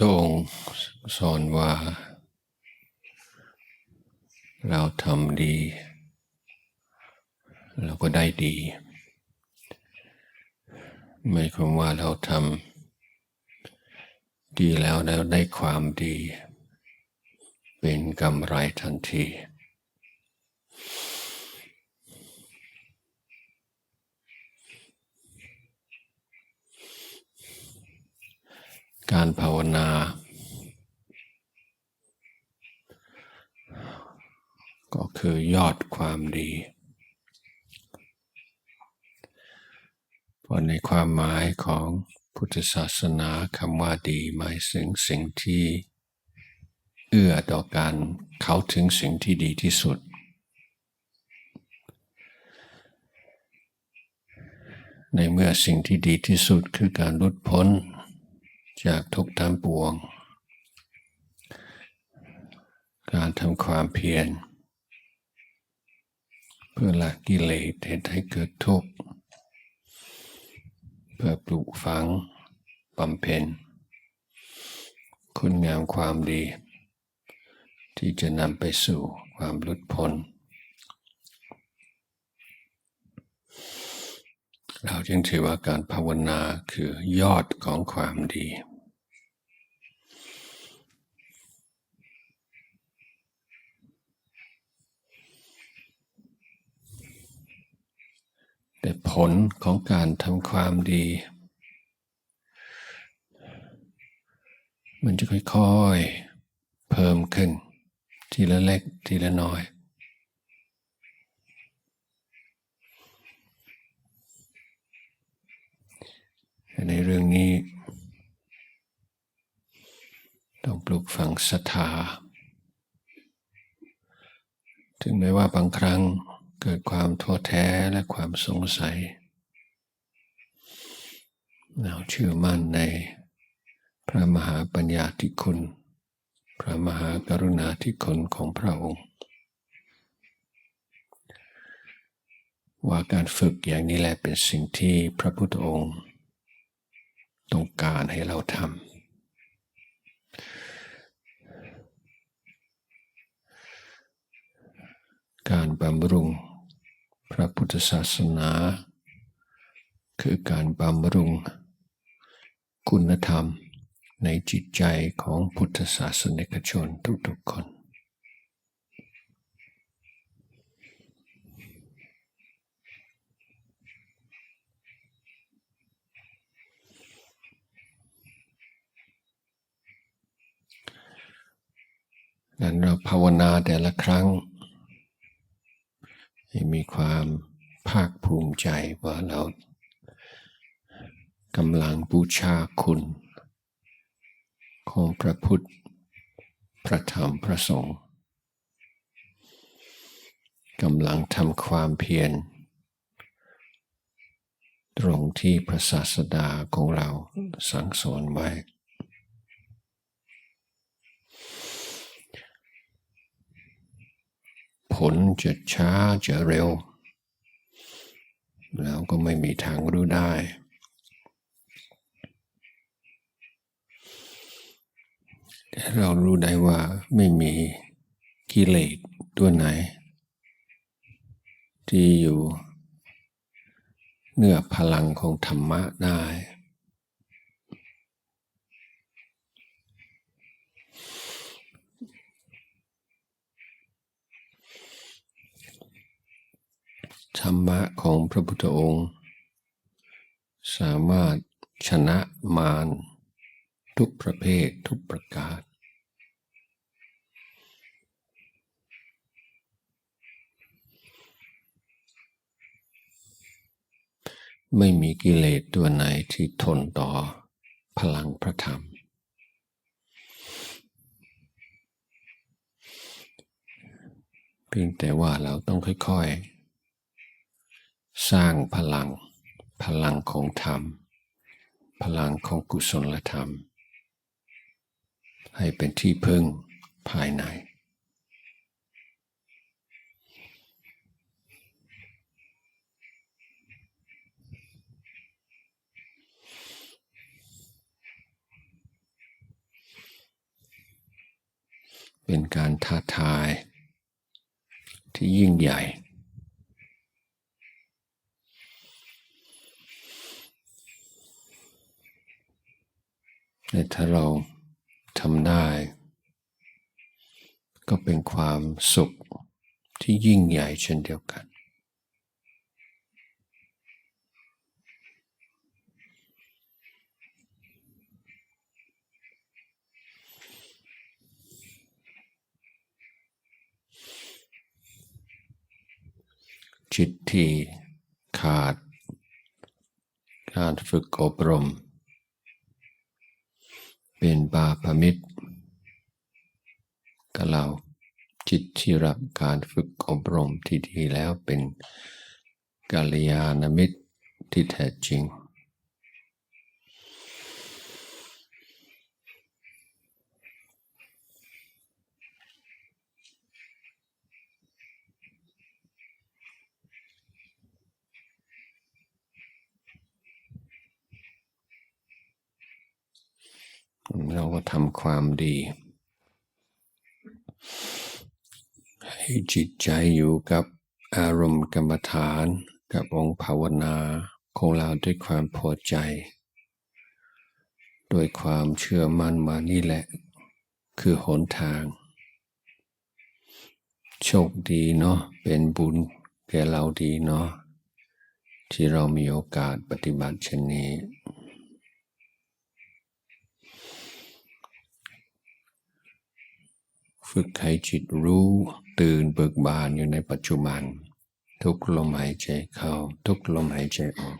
ธองค์สอนว่า เราทำดี เราก็ได้ดี ไม่ความว่าเราทำดีแล้วแล้วได้ความดี เป็นกำไรทันที การภาวนา ก็คือยอดความดี เพราะในความหมายของพุทธศาสนาคำว่าดีหมายถึงสิ่งที่เอื้อต่อการเข้าถึงสิ่งที่ดีที่สุด ในเมื่อสิ่งที่ดีที่สุดคือการลุดพ้น จากทุกทั้งปวง การทำความเพียร เพื่อละกิเลสเหตุให้เกิดทุกข์ เพื่อปลูกฝังบำเพ็ญ คุณงามความดี ที่จะนำไปสู่ความหลุดพ้นเราจึงถือว่าการภาวนาคือยอดของความดี แต่ผลของการทำความดี มันจะค่อยๆ เพิ่มขึ้น ทีละเล็กทีละน้อยในเรื่องนี้ ต้องปลูกฝังศรัทธาถึงแม้ว่าบางครั้ง เกิดความท้อแท้และความสงสัยเราเชื่อมั่นในพระมหาปัญญาธิคุณ พระมหากรุณาธิคุณของพระองค์ ว่าการฝึกอย่างนี้แหละเป็นสิ่งที่พระพุทธองค์ต้องการให้เราทำ การบำรุง พระพุทธศาสนา คือการบำรุง คุณธรรมในจิตใจของพุทธศาสนิกชนทุกๆคน นั้นเราภาวนาแต่ละครั้ง ให้มีความภาคภูมิใจว่าเรากำลังบูชาคุณ ของพระพุทธ พระธรรม พระสงฆ์กำลังทำความเพียรตรงที่พระศาสดาของเราสั่งสอนไว้ ผลจะช้าจะเร็ว แล้วก็ไม่มีทางรู้ได้แต่เรารู้ได้ว่าไม่มีกิเลสตัวไหน ที่อยู่เหนือพลังของธรรมะได้ ธรรมะของพระพุทธองค์ สามารถชนะมารทุกประเภททุกประการ ไม่มีกิเลสตัวไหนที่ทนต่อพลังพระธรรม เพียงแต่ว่าเราต้องค่อย ๆ สร้างพลัง พลังของธรรม พลังของกุศลธรรม ให้เป็นที่พึ่งภายใน เป็นการท้าทายที่ยิ่งใหญ่ ถ้าเราทำได้ ก็เป็นความสุขที่ยิ่งใหญ่เช่นเดียวกัน จิตที่ขาด การฝึกอบรม เป็นบาปมิตรกับเราจิตที่รับการฝึกอบรมที่ดีแล้วเป็นกาลยานมิตรที่แท้จริง เราก็ทำความดี ให้จิตใจอยู่กับอารมณ์กรรมฐานกับองค์ภาวนาของเราด้วยความพอใจ ด้วยความเชื่อมั่นว่านี่แหละ คือหนทาง โชคดีเนาะเป็นบุญแก่เราดีเนาะที่เรามีโอกาสปฏิบัติเช่นนี้ ฝึกให้จิตรู้ตื่นเบิกบานอยู่ในปัจจุบัน ทุกลมหายใจเข้า ทุกลมหายใจออก